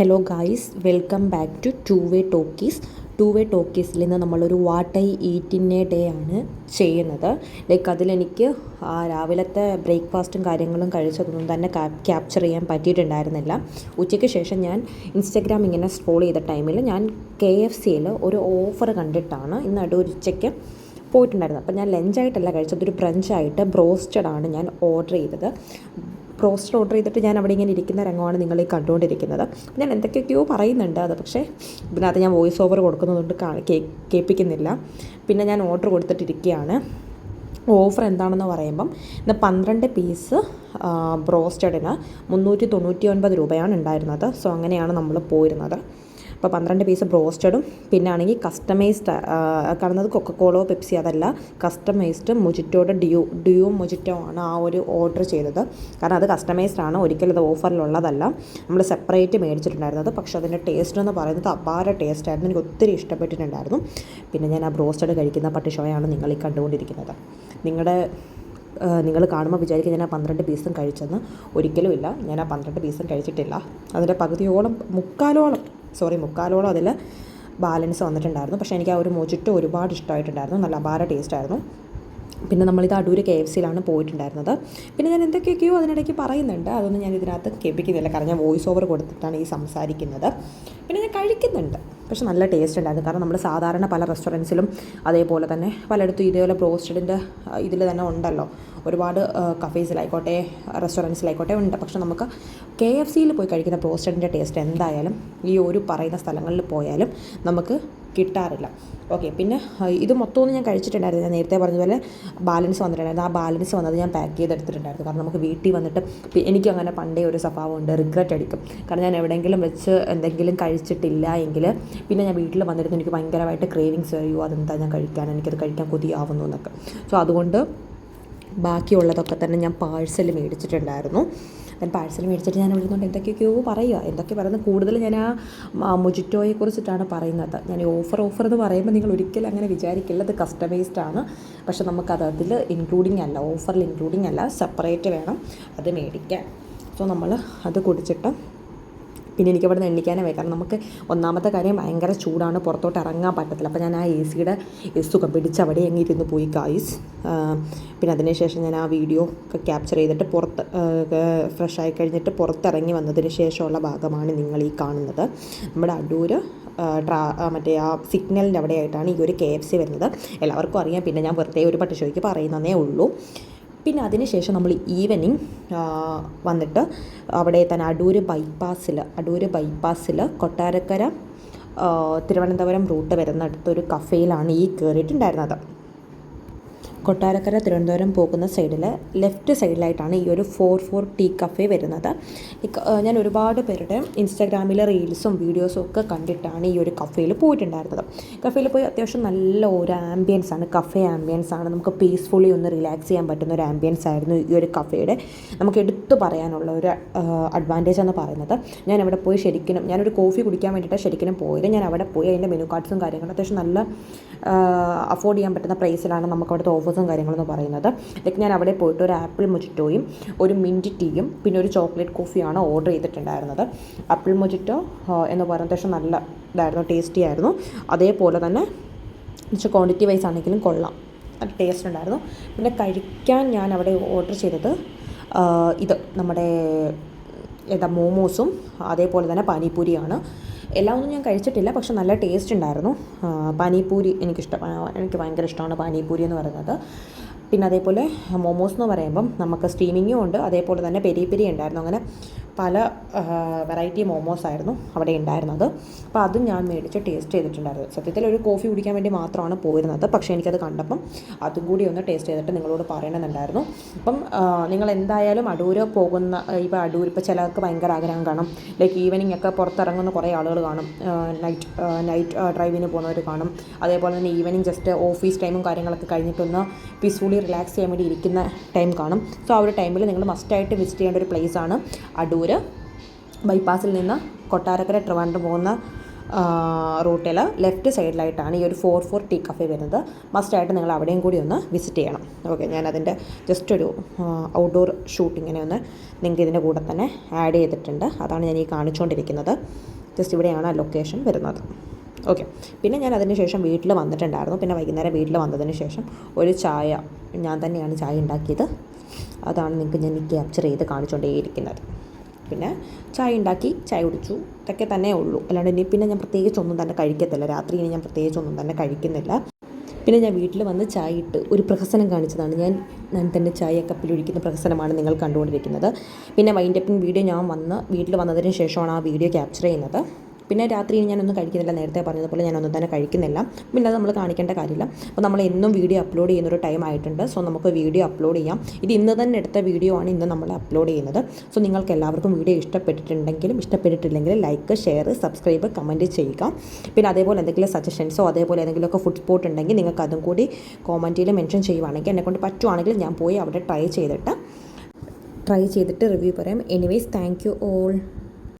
Hello guys welcome back to two way talkies two way ടോക്കീസിൽ നിന്ന് നമ്മളൊരു what I ഈറ്റിന്റെ day ആണ് ചെയ്യുന്നത്. Like അതിലെനിക്ക് ആ രാവിലത്തെ ബ്രേക്ക്ഫാസ്റ്റും കാര്യങ്ങളും കഴിച്ചതൊന്നും തന്നെ ക്യാപ്ചർ ചെയ്യാൻ പറ്റിയിട്ടുണ്ടായിരുന്നില്ല. ഉച്ചയ്ക്ക് ശേഷം ഞാൻ ഇൻസ്റ്റഗ്രാം ഇങ്ങനെ സ്ക്രോൾ ചെയ്ത ടൈമിൽ ഞാൻ കെ എഫ് സിയിൽ ഒരു ഓഫർ കണ്ടിട്ടാണ് ഇന്ന് ഒരു ഉച്ചയ്ക്ക് പോയിട്ടുണ്ടായിരുന്നത്. അപ്പോൾ ഞാൻ ലഞ്ചായിട്ടല്ല കഴിച്ചത് ഒരു ബ്രഞ്ചായിട്ട് ബ്രോസ്റ്റഡ് ആണ് ഞാൻ ഓർഡർ ചെയ്തത്. ബ്രോസ്റ്റഡ് ഓർഡർ ചെയ്തിട്ട് ഞാൻ അവിടെ ഇങ്ങനെ ഇരിക്കുന്ന രംഗമാണ് നിങ്ങൾ ഈ കണ്ടുകൊണ്ടിരിക്കുന്നത് ഞാൻ എന്തൊക്കെയൊക്കെയോ പറയുന്നുണ്ട് അത് പക്ഷേ ഇതിനകത്ത് ഞാൻ വോയിസ് ഓവർ കൊടുക്കുന്നതുകൊണ്ട് കേൾപ്പിക്കുന്നില്ല. പിന്നെ ഞാൻ ഓർഡർ കൊടുത്തിട്ടിരിക്കുകയാണ്. ഓഫർ എന്താണെന്ന് പറയുമ്പം ഇന്ന് പന്ത്രണ്ട് പീസ് ബ്രോസ്റ്റഡിന് മുന്നൂറ്റി തൊണ്ണൂറ്റി ഒൻപത് രൂപയാണ് ഉണ്ടായിരുന്നത്. സോ അങ്ങനെയാണ് നമ്മൾ പോയിരുന്നത്. അപ്പോൾ പന്ത്രണ്ട് പീസ് ബ്രോസ്റ്റഡും പിന്നെ ആണെങ്കിൽ കസ്റ്റമൈസ്ഡ് കാണുന്നത് കൊക്കക്കോളോ പെപ്സി അതല്ല കസ്റ്റമൈസ്ഡ് മുജിറ്റോടെ ഡ്യൂ ഡ്യൂ മുജിറ്റോ ആണ് ആ ഒരു ഓർഡർ ചെയ്തത്. കാരണം അത് കസ്റ്റമൈസ്ഡ് ആണ് ഒരിക്കലും അത് ഓഫറിലുള്ളതല്ല. നമ്മൾ സെപ്പറേറ്റ് മേടിച്ചിട്ടുണ്ടായിരുന്നത് പക്ഷേ അതിന്റെ ടേസ്റ്റ് എന്ന് പറയുന്നത് അപാര ടേസ്റ്റ് ആയിരുന്നു. എനിക്ക് ഒത്തിരി ഇഷ്ടപ്പെട്ടിട്ടുണ്ടായിരുന്നു. പിന്നെ ഞാൻ ആ ബ്രോസ്റ്റഡ് കഴിക്കുന്ന പട്ടിഷോയാണ് നിങ്ങൾ ഈ കണ്ടുകൊണ്ടിരിക്കുന്നത്. നിങ്ങളുടെ നിങ്ങൾ കാണുമ്പോൾ വിചാരിക്കും ഞാൻ ആ പന്ത്രണ്ട് പീസും കഴിച്ചെന്ന്. ഒരിക്കലും ഇല്ല. ഞാൻ ആ പന്ത്രണ്ട് പീസും കഴിച്ചിട്ടില്ല. അതിന്റെ പകുതിയോളം മുക്കാലോളം സോറി മുക്കാലോളം അതിൽ ബാലൻസ് വന്നിട്ടുണ്ടായിരുന്നു. പക്ഷേ എനിക്ക് ആ ഒരു മൊജിറ്റോ ഒരുപാട് ഇഷ്ടമായിട്ടുണ്ടായിരുന്നു. നല്ല അപാര ടേസ്റ്റ് ആയിരുന്നു. പിന്നെ നമ്മളിത് അടൂർ കെ എഫ് സിയിലാണ് പോയിട്ടുണ്ടായിരുന്നത്. പിന്നെ ഞാൻ എന്തൊക്കെയൊക്കെയോ അതിനിടയ്ക്ക് പറയുന്നുണ്ട്. അതൊന്നും ഞാൻ ഇതിനകത്ത് കേൾപ്പിക്കുന്നില്ല. കാരണം ഞാൻ വോയിസ് ഓവർ കൊടുത്തിട്ടാണ് ഈ സംസാരിക്കുന്നത്. പിന്നെ ഞാൻ കഴിക്കുന്നുണ്ട്. പക്ഷെ നല്ല ടേസ്റ്റ് ഉണ്ടായിരുന്നു. കാരണം നമ്മൾ സാധാരണ പല റെസ്റ്റോറൻസിലും അതേപോലെ തന്നെ പലയിടത്തും ഇതേപോലെ ബ്രോസ്റ്റഡിന്റെ ഇതിൽ തന്നെ ഉണ്ടല്ലോ. ഒരുപാട് കഫേസിലായിക്കോട്ടെ റെസ്റ്റോറന്റ്സിലായിക്കോട്ടെ ഉണ്ട്. പക്ഷെ നമുക്ക് കെ എഫ് സിയിൽ പോയി കഴിക്കുന്ന ബ്രോസ്റ്റഡിന്റെ ടേസ്റ്റ് എന്തായാലും ഈ ഒരു പറയുന്ന സ്ഥലങ്ങളിൽ പോയാലും നമുക്ക് കിട്ടാറില്ല. ഓക്കെ പിന്നെ ഇത് മൊത്തമൊന്നും ഞാൻ കഴിച്ചിട്ടുണ്ടായിരുന്നു ഞാൻ നേരത്തെ പറഞ്ഞതുപോലെ ബാലൻസ് വന്നിട്ടുണ്ടായിരുന്നു. ആ ബാലൻസ് വന്നത് ഞാൻ പാക്ക് ചെയ്തെടുത്തിട്ടുണ്ടായിരുന്നു. കാരണം നമുക്ക് വീട്ടിൽ വന്നിട്ട് എനിക്കും അങ്ങനെ പണ്ടേ ഒരു സ്വഭാവമുണ്ട് റിഗ്രറ്റ് അടിക്കും. കാരണം ഞാൻ എവിടെയെങ്കിലും വെച്ച് എന്തെങ്കിലും കഴിച്ചിട്ടില്ല എങ്കിൽ പിന്നെ ഞാൻ വീട്ടിൽ വന്നിരുന്നു എനിക്ക് ഭയങ്കരമായിട്ട് ക്രേവിങ്സ് വരുമോ അതെന്താ ഞാൻ കഴിക്കാൻ? എനിക്കത് കഴിക്കാൻ കൊതിയാവുന്നു എന്നൊക്കെ. സോ അതുകൊണ്ട് ബാക്കിയുള്ളതൊക്കെ തന്നെ ഞാൻ പാഴ്സൽ മേടിച്ചിട്ടുണ്ടായിരുന്നു. ഞാൻ പാഴ്സൽ മേടിച്ചിട്ട് ഞാൻ വിളിക്കുന്നുണ്ട് എന്തൊക്കെയൊക്കെയോ പറയുക എന്തൊക്കെ പറയുന്നത് കൂടുതൽ ഞാൻ ആ മൊജിറ്റോയെ കുറിച്ചിട്ടാണ് പറയുന്നത്. ഞാൻ ഓഫർ ഓഫർ എന്ന് പറയുമ്പോൾ നിങ്ങൾ ഒരിക്കലും അങ്ങനെ വിചാരിക്കില്ല അത് കസ്റ്റമൈസ്ഡ് ആണ്. പക്ഷെ നമുക്കത് അതിൽ ഇൻക്ലൂഡിങ് അല്ല ഓഫറിൽ ഇൻക്ലൂഡിങ് അല്ല സെപ്പറേറ്റ് വേണം അത് മേടിക്കാൻ. സോ നമ്മൾ അത് കുടിച്ചിട്ട് പിന്നെ എനിക്ക് അവിടെ നിന്ന് എണ്ണിക്കാനേ വയ്യ. കാരണം നമുക്ക് ഒന്നാമത്തെ കാര്യം ഭയങ്കര ചൂടാണ്. പുറത്തോട്ട് ഇറങ്ങാൻ പറ്റത്തില്ല. അപ്പോൾ ഞാൻ ആ എ സിയുടെ സുഖം പിടിച്ച് അവിടെ അങ്ങ് പോയി കായ്സ് പിന്നെ അതിനുശേഷം ഞാൻ ആ വീഡിയോ ഒക്കെ ക്യാപ്ചർ ചെയ്തിട്ട് പുറത്ത് ഫ്രഷ് ആയി കഴിഞ്ഞിട്ട് പുറത്തിറങ്ങി വന്നതിന് ശേഷമുള്ള ഭാഗമാണ് നിങ്ങൾ ഈ കാണുന്നത്. നമ്മുടെ അടൂർ ട്രാ മറ്റേ ആ സിഗ്നലിന്റെ അവിടെയായിട്ടാണ് ഈ ഒരു കെ എഫ് സി വരുന്നത്. എല്ലാവർക്കും അറിയാം. പിന്നെ ഞാൻ വെറുതെ ഒരു പട്ടിഷോയ്ക്ക് പറയുന്നതേ ഉള്ളൂ. പിന്നെ അതിനുശേഷം നമ്മൾ ഈവനിങ് വന്നിട്ട് അവിടെ തന്നെ അടൂർ ബൈപ്പാസിൽ അടൂർ ബൈപ്പാസിൽ കൊട്ടാരക്കര തിരുവനന്തപുരം റൂട്ട് വരുന്ന വരുന്നിടത്തൊരു കഫേയിലാണ് ഈ കയറിയിട്ടുണ്ടായിരുന്നത് കൊട്ടാരക്കര തിരുവനന്തപുരം പോകുന്ന സൈഡിൽ ലെഫ്റ്റ് സൈഡിലായിട്ടാണ് ഈ ഒരു ഫോർ ഫോർ ടീ കഫേ വരുന്നത്. ഞാൻ ഒരുപാട് പേരുടെ ഇൻസ്റ്റാഗ്രാമിലെ റീൽസും വീഡിയോസും ഒക്കെ കണ്ടിട്ടാണ് ഈ ഒരു കഫേയിൽ പോയിട്ടുണ്ടായിരുന്നത്. കഫേയിൽ പോയി അത്യാവശ്യം നല്ല ഒരു ആംബിയൻസ് ആണ്. കഫേ ആംബിയൻസ് ആണ്. നമുക്ക് പീസ്ഫുള്ളി ഒന്ന് റിലാക്സ് ചെയ്യാൻ പറ്റുന്ന ഒരു ആംബിയൻസ് ആയിരുന്നു ഈ ഒരു കഫേയുടെ നമുക്ക് എടുത്തു പറയാനുള്ള ഒരു അഡ്വാന്റേജ് എന്ന് പറയുന്നത്. ഞാൻ അവിടെ പോയി ശരിക്കും ഞാനൊരു കോഫി കുടിക്കാൻ വേണ്ടിയിട്ട് ശരിക്കും പോയത്. ഞാൻ അവിടെ പോയി അതിന്റെ മെനു കാർഡ്സും കാര്യങ്ങളും അത്യാവശ്യം നല്ല അഫോർഡ് ചെയ്യാൻ പറ്റുന്ന പ്രൈസിലാണ് നമുക്ക് അവിടുത്തെ ഓഫേഴ്സും കാര്യങ്ങളെന്ന് പറയുന്നത്. ലൈക്ക് ഞാൻ അവിടെ പോയിട്ട് ഒരു ആപ്പിൾ മൊജിറ്റോയും ഒരു മിന്റ് ടീയും പിന്നെ ഒരു ചോക്ലേറ്റ് കോഫിയാണ് ഓർഡർ ചെയ്തിട്ടുണ്ടായിരുന്നത്. ആപ്പിൾ മൊജിറ്റോ എന്ന് പറയുന്നത് അത്യാവശ്യം നല്ല ഇതായിരുന്നു ടേസ്റ്റി ആയിരുന്നു. അതേപോലെ തന്നെ പക്ഷേ ക്വാണ്ടിറ്റി വൈസ് ആണെങ്കിലും കൊള്ളാം. അത് ടേസ്റ്റ് ഉണ്ടായിരുന്നു. പിന്നെ കഴിക്കാൻ ഞാൻ അവിടെ ഓർഡർ ചെയ്തത് ഇത് നമ്മുടെ എന്താ മോമോസും അതേപോലെ തന്നെ പാനിപ്പൂരിയാണ്. എല്ലാം ഒന്നും ഞാൻ കഴിച്ചിട്ടില്ല പക്ഷെ നല്ല ടേസ്റ്റ് ഉണ്ടായിരുന്നു. പാനിപൂരി എനിക്കിഷ്ടം എനിക്ക് ഭയങ്കര ഇഷ്ടമാണ് പാനിപൂരി എന്ന് പറയുന്നത്. പിന്നെ അതേപോലെ മോമോസ് എന്ന് പറയുമ്പം നമുക്ക് സ്റ്റീമിങ്ങും ഉണ്ട് അതേപോലെ തന്നെ പെരി പെരി ഉണ്ടായിരുന്നു. അങ്ങനെ പല വെറൈറ്റി മോമോസ് ആയിരുന്നു അവിടെ ഉണ്ടായിരുന്നത് അപ്പോൾ അതും ഞാൻ മേടിച്ച് ടേസ്റ്റ് ചെയ്തിട്ടുണ്ടായിരുന്നു. സത്യത്തിൽ ഒരു കോഫി കുടിക്കാൻ വേണ്ടി മാത്രമാണ് പോയിരുന്നത്. പക്ഷേ എനിക്കത് കണ്ടപ്പം അതും കൂടി ഒന്ന് ടേസ്റ്റ് ചെയ്തിട്ട് നിങ്ങളോട് പറയണമെന്നുണ്ടായിരുന്നു. അപ്പം നിങ്ങൾ എന്തായാലും അടൂര് പോകുന്ന ഇപ്പോൾ അടൂർ ഇപ്പോൾ ചിലർക്ക് ഭയങ്കര ആഗ്രഹം കാണും. ലൈക്ക് ഈവനിങ് ഒക്കെ പുറത്തിറങ്ങുന്ന കുറേ ആളുകൾ കാണും. നൈറ്റ് നൈറ്റ് ഡ്രൈവിന് പോകുന്നവർ കാണും. അതേപോലെ തന്നെ ഈവനിങ് ജസ്റ്റ് ഓഫീസ് ടൈമും കാര്യങ്ങളൊക്കെ കഴിഞ്ഞിട്ടൊന്ന് പീസ്ഫുള്ളി റിലാക്സ് ചെയ്യാൻ വേണ്ടി ഇരിക്കുന്ന ടൈം കാണും. സോ ആ ഒരു ടൈമിൽ നിങ്ങൾ മസ്റ്റായിട്ട് വിസിറ്റ് ചെയ്യേണ്ട ഒരു പ്ലേസാണ് അടൂർ ബൈപ്പാസിൽ നിന്ന് കൊട്ടാരക്കര ട്രിവാൻഡ്രം പോകുന്ന റൂട്ടിൽ ലെഫ്റ്റ് സൈഡിലായിട്ടാണ് ഈ ഒരു ഫോർ ഫോർ ടീ കഫേ വരുന്നത്. മസ്റ്റായിട്ട് നിങ്ങൾ അവിടെയും കൂടി ഒന്ന് വിസിറ്റ് ചെയ്യണം. ഓക്കെ ഞാനതിന്റെ ജസ്റ്റ് ഒരു ഔട്ട്ഡോർ ഷൂട്ടിങ്ങിനെ ഒന്ന് നിങ്ങൾക്ക് ഇതിന്റെ കൂടെ തന്നെ ആഡ് ചെയ്തിട്ടുണ്ട്. അതാണ് ഞാൻ ഈ കാണിച്ചുകൊണ്ടിരിക്കുന്നത് ജസ്റ്റ് ഇവിടെയാണ് ആ ലൊക്കേഷൻ വരുന്നത്. ഓക്കെ പിന്നെ ഞാൻ അതിന് ശേഷം വീട്ടിൽ വന്നിട്ടുണ്ടായിരുന്നു. പിന്നെ വൈകുന്നേരം വീട്ടിൽ വന്നതിന് ശേഷം ഒരു ചായ ഞാൻ തന്നെയാണ് ചായ ഉണ്ടാക്കിയത്. അതാണ് നിങ്ങൾക്ക് ഞാൻ ക്യാപ്ചർ ചെയ്ത് കാണിച്ചുകൊണ്ടേയിരിക്കുന്നത് പിന്നെ ചായ ഉണ്ടാക്കി ചായ കുടിച്ചു. ഇതൊക്കെ തന്നെ ഉള്ളൂ. അല്ലാണ്ട് ഇനി പിന്നെ ഞാൻ പ്രത്യേകിച്ചൊന്നും തന്നെ കഴിക്കത്തില്ല. രാത്രി ഇനി ഞാൻ പ്രത്യേകിച്ചൊന്നും തന്നെ കഴിക്കുന്നില്ല. പിന്നെ ഞാൻ വീട്ടിൽ വന്ന് ചായ ഇട്ട് ഒരു പ്രഹസനം കാണിച്ചതാണ്. ഞാൻ ഞാൻ തന്നെ ചായ കപ്പിലൊഴിക്കുന്ന പ്രഹസനമാണ് നിങ്ങൾ കണ്ടുകൊണ്ടിരിക്കുന്നത്. പിന്നെ വൈൻഡപ്പിൻ വീഡിയോ ഞാൻ വന്ന് വീട്ടിൽ വന്നതിന് ശേഷമാണ് ആ വീഡിയോ ക്യാപ്ചർ ചെയ്യുന്നത്. പിന്നെ രാത്രി ഞാനൊന്നും കഴിക്കുന്നില്ല. നേരത്തെ പറഞ്ഞതുപോലെ ഞാനൊന്നും തന്നെ കഴിക്കുന്നില്ല. പിന്നെ അത് നമ്മൾ കാണിക്കേണ്ട കാര്യമില്ല. അപ്പോൾ നമ്മൾ എന്നും വീഡിയോ അപ്ലോഡ് ചെയ്യുന്നൊരു ടൈം ആയിട്ടുണ്ട്. സോ നമുക്ക് വീഡിയോ അപ്ലോഡ് ചെയ്യാം. ഇത് ഇന്ന് തന്നെ എടുത്ത വീഡിയോ ആണ് ഇന്ന് നമ്മൾ അപ്ലോഡ് ചെയ്യുന്നത്. സോ നിങ്ങൾക്ക് എല്ലാവർക്കും വീഡിയോ ഇഷ്ടപ്പെട്ടിട്ടുണ്ടെങ്കിലും ഇഷ്ടപ്പെട്ടിട്ടില്ലെങ്കിൽ ലൈക്ക് ഷെയർ സബ്സ്ക്രൈബ് കമന്റ് ചെയ്യുക. പിന്നെ അതേപോലെ എന്തെങ്കിലും സജഷൻസോ അതേപോലെ എന്തെങ്കിലുമൊക്കെ ഫുഡ് സ്പോട്ട് ഉണ്ടെങ്കിൽ നിങ്ങൾക്ക് അതും കൂടി കോമന്റിൽ മെൻഷൻ ചെയ്യുവാണെങ്കിൽ എന്നെക്കൊണ്ട് പറ്റുവാണെങ്കിൽ ഞാൻ പോയി അവിടെ ട്രൈ ചെയ്തിട്ട് ട്രൈ ചെയ്തിട്ട് റിവ്യൂ പറയാം. Anyways thank you all